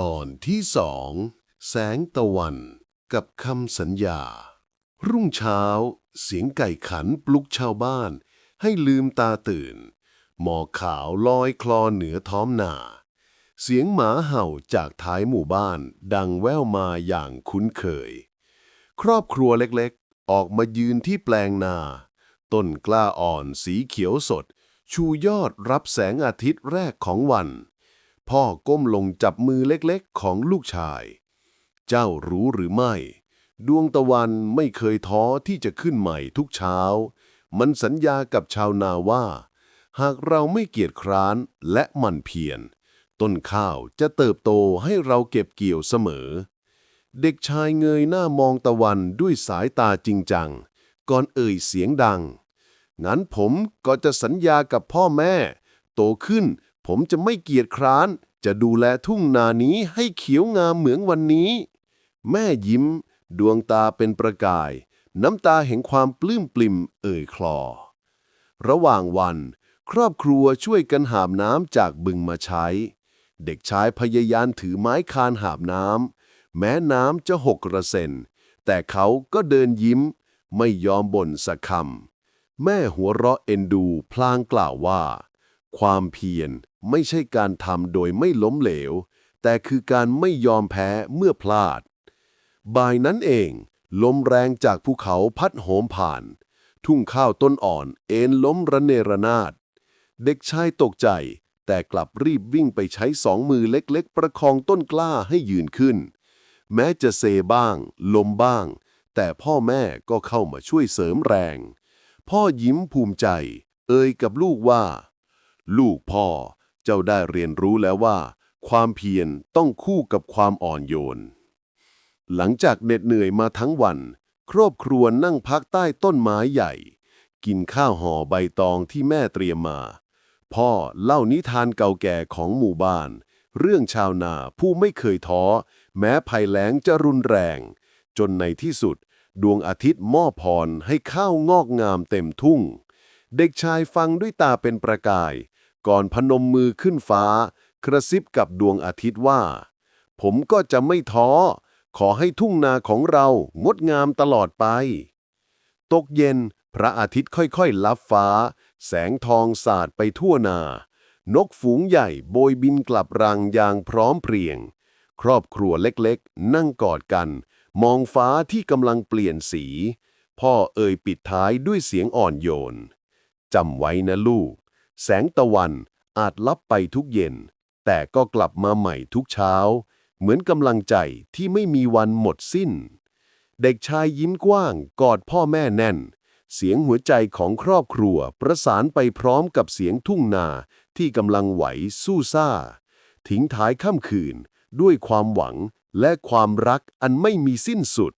ตอนที่สองแสงตะวันกับคำสัญญา รุ่งเช้า เสียงไก่ขันปลุกชาวบ้าน ให้ลืมตาตื่น หมอกขาวลอยคลอเหนือท้องนา เสียงหมาเห่าจากท้ายหมู่บ้านดังแว่วมาอย่างคุ้นเคย ครอบครัวเล็กๆ ออกมายืนที่แปลงนา ต้นกล้าอ่อนสีเขียวสด ชูยอดรับแสงอาทิตย์แรกของวัน พ่อก้มลงจับมือเล็กๆ ของลูกชาย เจ้ารู้หรือไม่ ดวงตะวันไม่เคยท้อที่จะขึ้นใหม่ทุกเช้า มันสัญญากับชาวนาว่า หากเราไม่เกียจคร้านและหมั่นเพียร ต้นข้าวจะเติบโตให้เราเก็บเกี่ยวเสมอ เด็กชายเงยหน้ามองตะวันด้วยสายตาจริงจัง ก่อนเอ่ยเสียงดัง งั้นผมก็จะสัญญากับพ่อแม่ โตขึ้น ผมจะไม่เกียจคร้าน จะดูแลทุ่งนานี้ให้เขียวงามเหมือนวันนี้ แม่ยิ้ม ดวงตาเป็นประกาย น้ำตาแห่งความปลื้มปลิ่มเอ่ยคลอ ระหว่างวัน ครอบครัวช่วยกันหาบน้ำจากบึงมาใช้ เด็กชายพยายามถือไม้คานหาบน้ำแม้น้ำจะหกกระเซ็นแต่เขาก็เดินยิ้ม ไม่ยอมบ่นสักคำแม่หัวเราะเอ็นดูพลางกล่าวว่า ความเพียรไม่ใช่การทำโดยไม่ล้มเหลว แต่คือการไม่ยอมแพ้เมื่อพลาด บ่ายนั้นเอง ลมแรงจากภูเขาพัดโหมผ่าน ทุ่งข้าวต้นอ่อนเอ็นล้มระเนระนาด เด็กชายตกใจ แต่กลับรีบวิ่งไปใช้สองมือเล็กๆ ประคองต้นกล้าให้ยืนขึ้น แม้จะเซบ้าง ลมบ้าง แต่พ่อแม่ก็เข้ามาช่วยเสริมแรง พ่อยิ้มภูมิใจ เอ่ยกับลูกว่า ลูกพ่อ เจ้าได้เรียนรู้แล้วว่า ความเพียรต้องคู่กับความอ่อนโยน หลังจากเหน็ดเหนื่อยมาทั้งวัน ครอบครัวนั่งพักใต้ต้นไม้ใหญ่ กินข้าวห่อใบตองที่แม่เตรียมมา พ่อเล่านิทานเก่าแก่ของหมู่บ้าน เรื่องชาวนาผู้ไม่เคยท้อ แม้ภัยแล้งจะรุนแรง จนในที่สุด ดวงอาทิตย์มอบพรให้ข้าวงอกงามเต็มทุ่งเด็กชายฟังด้วยตาเป็นประกาย ก่อนพนมมือขึ้นฟ้า กระซิบกับดวงอาทิตย์ว่า ผมก็จะไม่ท้อ ขอให้ทุ่งนาของเรางดงามตลอดไป ตกเย็นพระอาทิตย์ค่อยๆ ลับฟ้า แสงทองสาดไปทั่วนา นกฝูงใหญ่โบยบินกลับรังอย่างพร้อมเพรียง ครอบครัวเล็กๆ นั่งกอดกัน มองฟ้าที่กำลังเปลี่ยนสี พ่อเอ่ยปิดท้ายด้วยเสียงอ่อนโยนจำไว้นะลูก แสงตะวันอาจลับไปทุกเย็น แต่ก็กลับมาใหม่ทุกเช้า เหมือนกำลังใจที่ไม่มีวันหมดสิ้น เด็กชายยิ้มกว้างกอดพ่อแม่แน่น เสียงหัวใจของครอบครัวประสานไปพร้อมกับเสียงทุ่งนาที่กำลังไหวสู้ซ่า ทิ้งท้ายค่ำคืนด้วยความหวังและความรักอันไม่มีสิ้นสุด